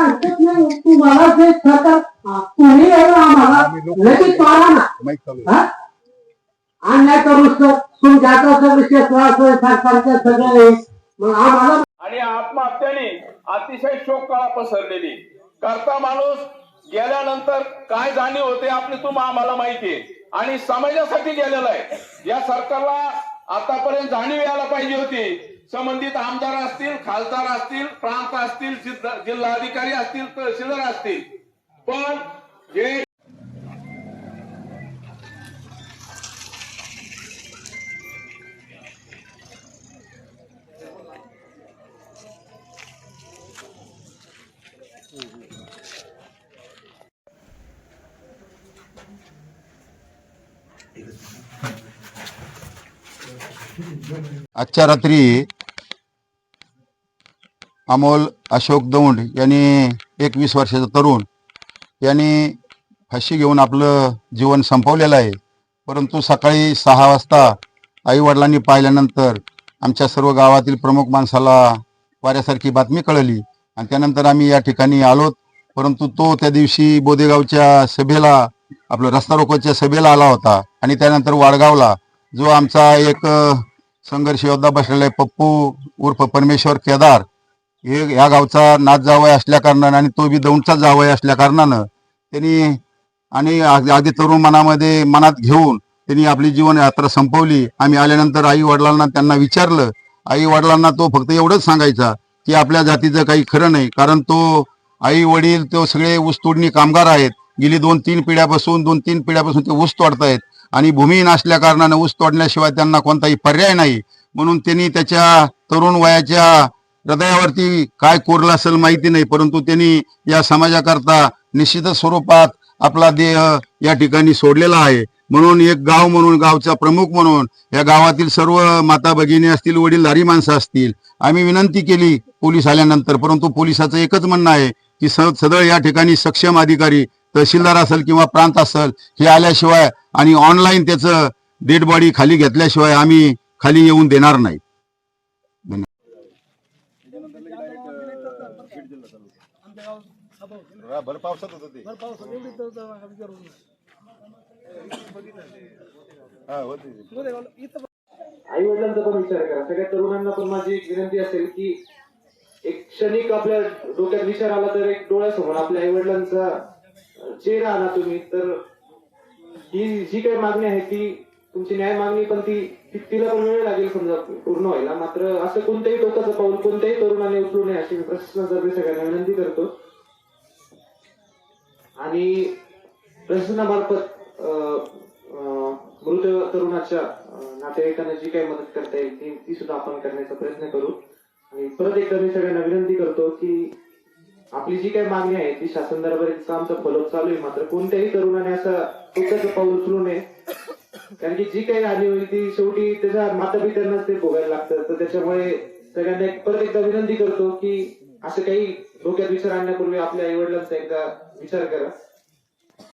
हरकत नाही. तुम्हाला जे सरकार तुम्ही यायला आम्हाला लगेच मारा ना. माईक चालू आहे. हा? अन्याय करू सर तुमच्या आता सगळे क्षेत्र सरकारच्या सगळे मग आम्हाला आणि आत्महत्याने अतिशय शोककळा पसरलेली. करता माणूस गेल्यानंतर काय जाणीव होते आपली तुम आम्हाला माहिती आहे. आणि समाजासाठी गेलेला आहे. या सरकारला आतापर्यंत जाणीव यायला पाहिजे होती. संबंधित आमदार असतील खासदार असतील प्रांत असतील जिल्हाधिकारी असतील तहसीलदार असतील. पण हे आजच्या रात्री अमोल अशोक दौंड यांनी एकवीस वर्षाचा तरुण. यांनी फाशी घेऊन आपलं जीवन संपवलेलं आहे. परंतु सकाळी सहा वाजता आईवडिलांनी पाहिल्यानंतर आमच्या सर्व गावातील प्रमुख माणसाला वाऱ्यासारखी बातमी कळली आणि त्यानंतर आम्ही या ठिकाणी आलोत. परंतु तो त्या दिवशी बोदेगावच्या सभेला आपलं रस्ता रोकोच्या सभेला आला होता आणि त्यानंतर वाडगावला जो आमचा एक संघर्ष योद्धा बसलेला आहे पप्पू उर्फ परमेश्वर केदार. हे या गावचा नाच जावय असल्या कारणानं आणि तो बी दौंडचा जावय असल्या कारणानं त्यांनी आणि अगदी तरुण मनामध्ये मनात घेऊन त्यांनी आपली जीवन यात्रा संपवली. आम्ही आल्यानंतर आई वडिलांना त्यांना विचारलं. आई वडिलांना तो फक्त एवढंच सांगायचा की आपल्या जातीचं काही खरं नाही. कारण तो आई वडील तो सगळे ऊसतोडणी कामगार आहेत. गेली दोन तीन पिढ्यापासून दोन तीन पिढ्यापासून ते ऊस तोडतायत. आणि भूमिहीन असल्या कारणानं ऊस तोडण्याशिवाय त्यांना कोणताही पर्याय नाही. म्हणून त्यांनी त्याच्या तरुण वयाच्या हृदयावरती काय कोरलं असेल माहिती नाही परंतु त्यांनी या समाजाकरता निश्चितच स्वरूपात आपला देह या ठिकाणी सोडलेला आहे. म्हणून एक गाव म्हणून गावचा प्रमुख म्हणून या गावातील सर्व माता भगिनी असतील वडीलधारी माणसं असतील आम्ही विनंती केली पोलीस आल्यानंतर परंतु पोलिसाचं एकच म्हणणं आहे की सदळ या ठिकाणी सक्षम अधिकारी तहसीलदार असेल किंवा प्रांत असेल हे आल्याशिवाय आणि ऑनलाईन त्याचं डेड बॉडी खाली घेतल्याशिवाय आम्ही खाली येऊन देणार नाही. भर पावसात होतं ते. हा, होते. आई वडिलांचा पण विचार करा. सगळ्या तरुणांना पण माझी एक विनंती असेल की एक क्षणिक आपल्या डोक्यात विचार आला तर एक डोळ्यासमोर आपल्या आई वडिलांचा चेहरा आला तुम्ही. तर ही जी काही मागणी आहे ती तुमची न्याय मागणी पण ती तिला पण वेळ लागेल समजा पूर्ण व्हायला. मात्र असं कोणत्याही टोकाचं पाऊल कोणत्याही तरुणाने उचलू नये अशी मी प्रशासनातर्फे सगळ्यांना विनंती करतो. आणि प्रशासनामार्फत अं, मृत तरुणाच्या नातेवाईकांना जी काही मदत करता येईल ती ती सुद्धा आपण करण्याचा प्रयत्न करू. आणि परत एकदा मी सगळ्यांना विनंती करतो की आपली जी काही मागणी आहे ती शासन दरबारीचा आमचा फॉलोअप चालू आहे. मात्र कोणत्याही तरुणाने असं टोकाचं पाऊल उचलू नये. कारण की जी काही हानी होईल ती शेवटी त्याच्या माता पित्यांनाच ते भोगायला लागतं. तर त्याच्यामुळे सगळ्यांना एक- परत एकदा विनंती करतो की असं काही डोक्यात विचार आणण्यापूर्वी आपल्या आई वडिलांचा एकदा विचार करा.